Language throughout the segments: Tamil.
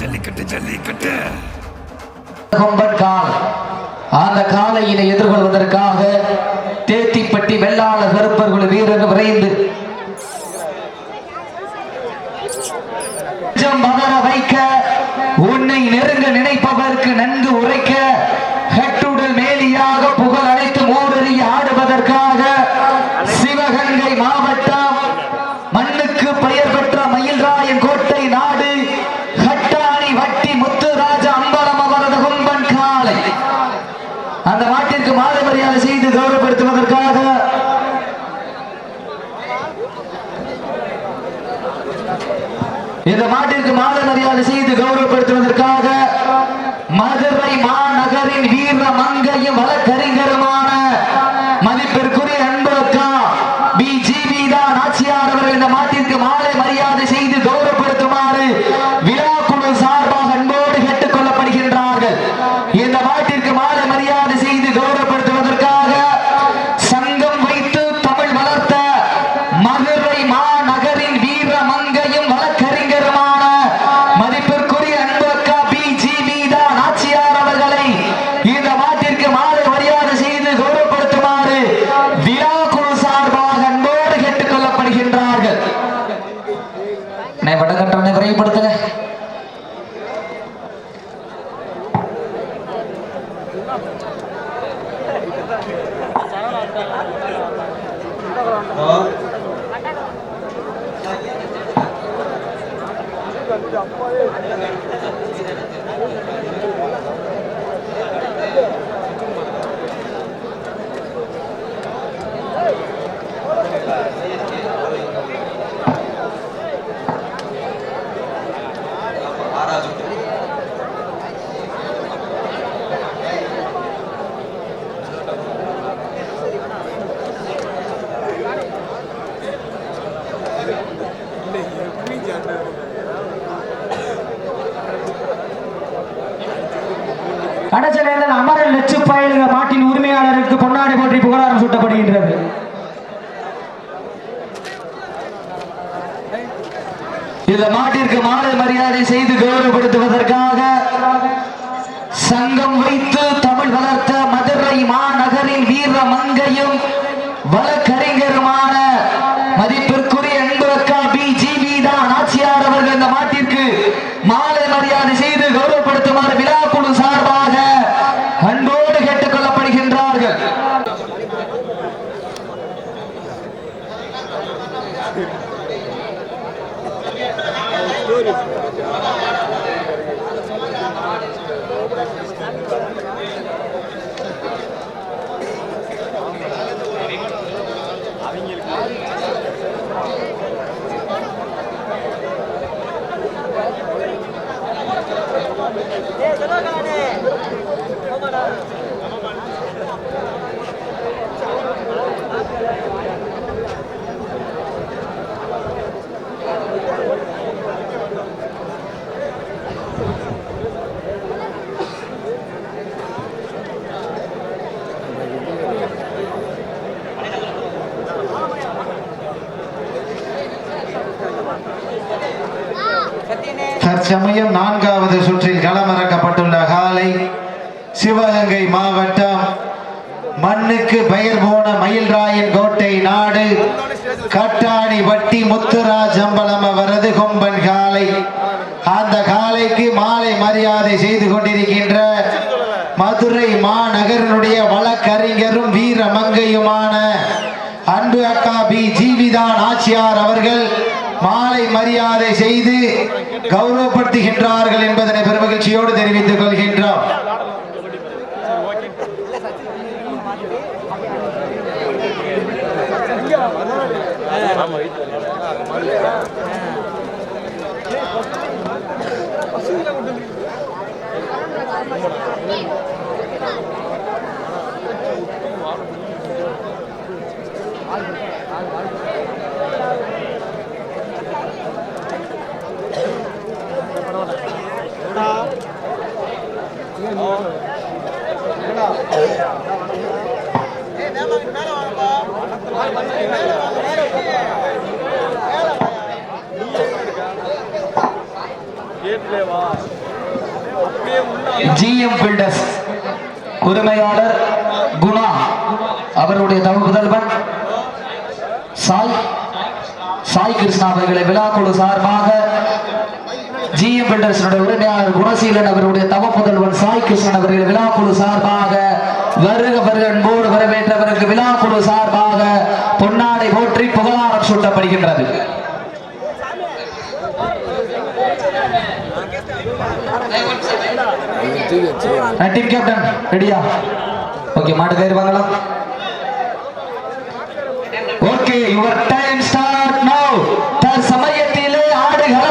ஜல்லிக்கட்டு ஜல்லிக்கட்டு. கொம்பன் அந்த காலையினை எதிர்கொள்வதற்காக தேத்திப்பட்டி வெள்ளாளர் கருப்பர்கள் வீரர்கள் விரைந்து தயவு செய்து கௌரவ 어? சிப்பாயலுங்க மாட்டின் உரிமையாளருக்கு பொன்னாடை போற்றி புகழாரம் சூட்டப்படுகின்றது. இந்த மாட்டிற்கு மாலை மரியாதை செய்து கௌரவப்படுத்துவதற்காக சங்கம் வைத்து தமிழ் வளர்த்த மதுரை மாநகரின் வீர மங்கையும் வழக்கு கொம்பன் காலை. அந்த காலைக்கு மாலை மரியாதை செய்து கொண்டிருக்கின்ற மதுரை மாநகரனுடைய வழக்கறிஞரும் வீர மங்கையுமான அன்பு அக்கா பி ஜீவிதான் ஆட்சியார் அவர்கள் மாலை மரியாதை செய்து கௌரவப்படுத்துகின்றார்கள் என்பதனை பெருமகிழ்ச்சியோடு தெரிவித்துக் கொள்கின்றோம். ஆமா கேட்லேவா ஜிஎம் பில்டர்ஸ் உரிமையாளர் குணா அவருடைய தமிழ் முதல்வன் சாய் சாய் கிருஷ்ணா அவர்களை விழாக்குழு சார்பாக ஜிஎம் பில்டர்ஸினுடைய உரிமையாளர் குணசீலன் அவருடைய தவ முதல்வன் சாய் கிருஷ்ணன் அவர்களை விழாக்குழு சார்பாக வருக வருக அன்போடு வரவேற்றவருக்கு விழாக்குழு சார்பாக பொன்னாடை போற்றி புகழாரம் சூட்டப்படுகின்றது. டீம் கேப்டன் ரெடியா ஓகே மாட்டு கயிறு வாங்கலாம். Okay your time start now தற்சமயத்திலே ஆடுகள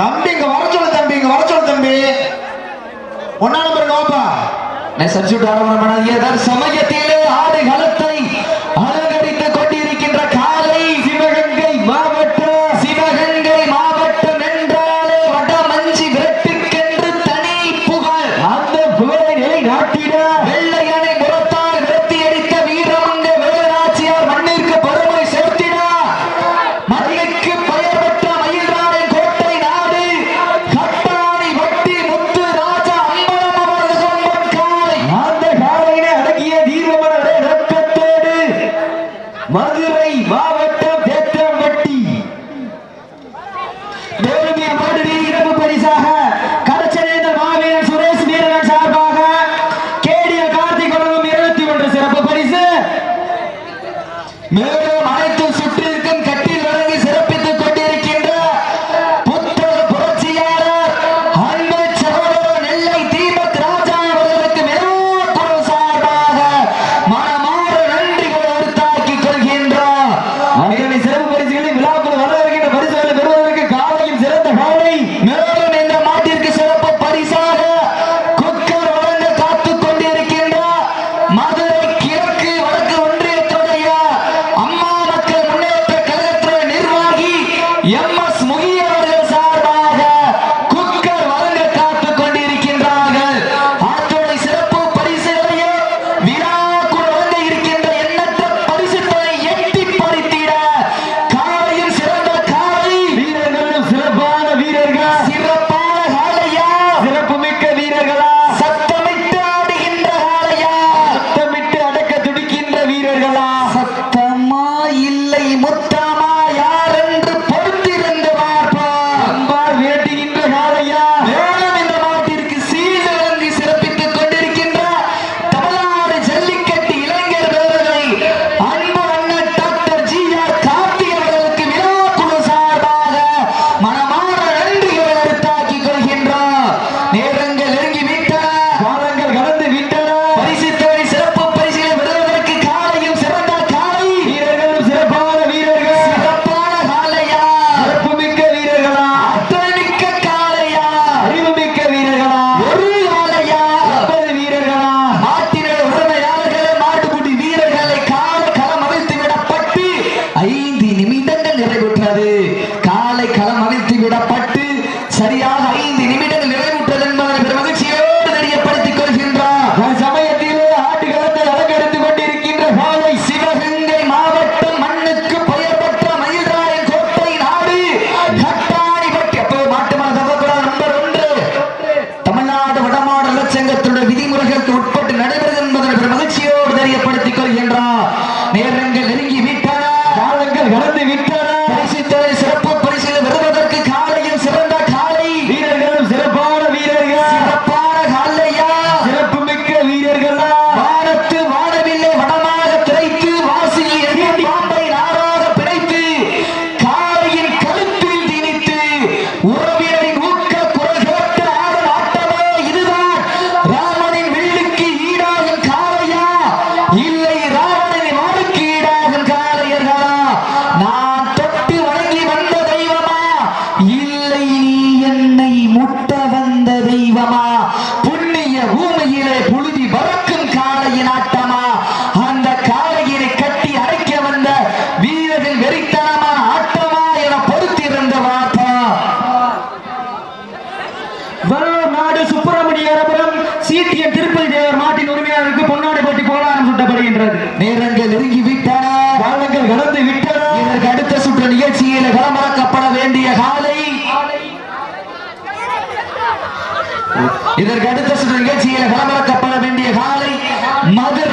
தம்பி இங்க வர சொல்லு தம்பி இங்க வர சொல்லு தம்பி. ஒன்னா நம்பருக்கு வாப்பா நான் சப்ஸ்டியூட் ஆரம்பம் ஏதாவது சமயத்தை நாடு சுப்பிரமணியபுரம் சீட்டிய திருப்பதி தேவர் மாட்டின் உரிமையாளருக்கு பொன்னாடி போட்டி புகழாரம் சுட்டப்படுகின்றது. நேரங்கள் நெருங்கி விட்டன காலங்கள் விட்டன. இதற்கு அடுத்த சுற்று நிகழ்ச்சியில் களமிறக்கப்பட வேண்டிய காலை. இதற்கு அடுத்த சுற்று நிகழ்ச்சியில் களமிறக்கப்பட வேண்டிய காலை. மதுரை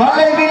Valeu,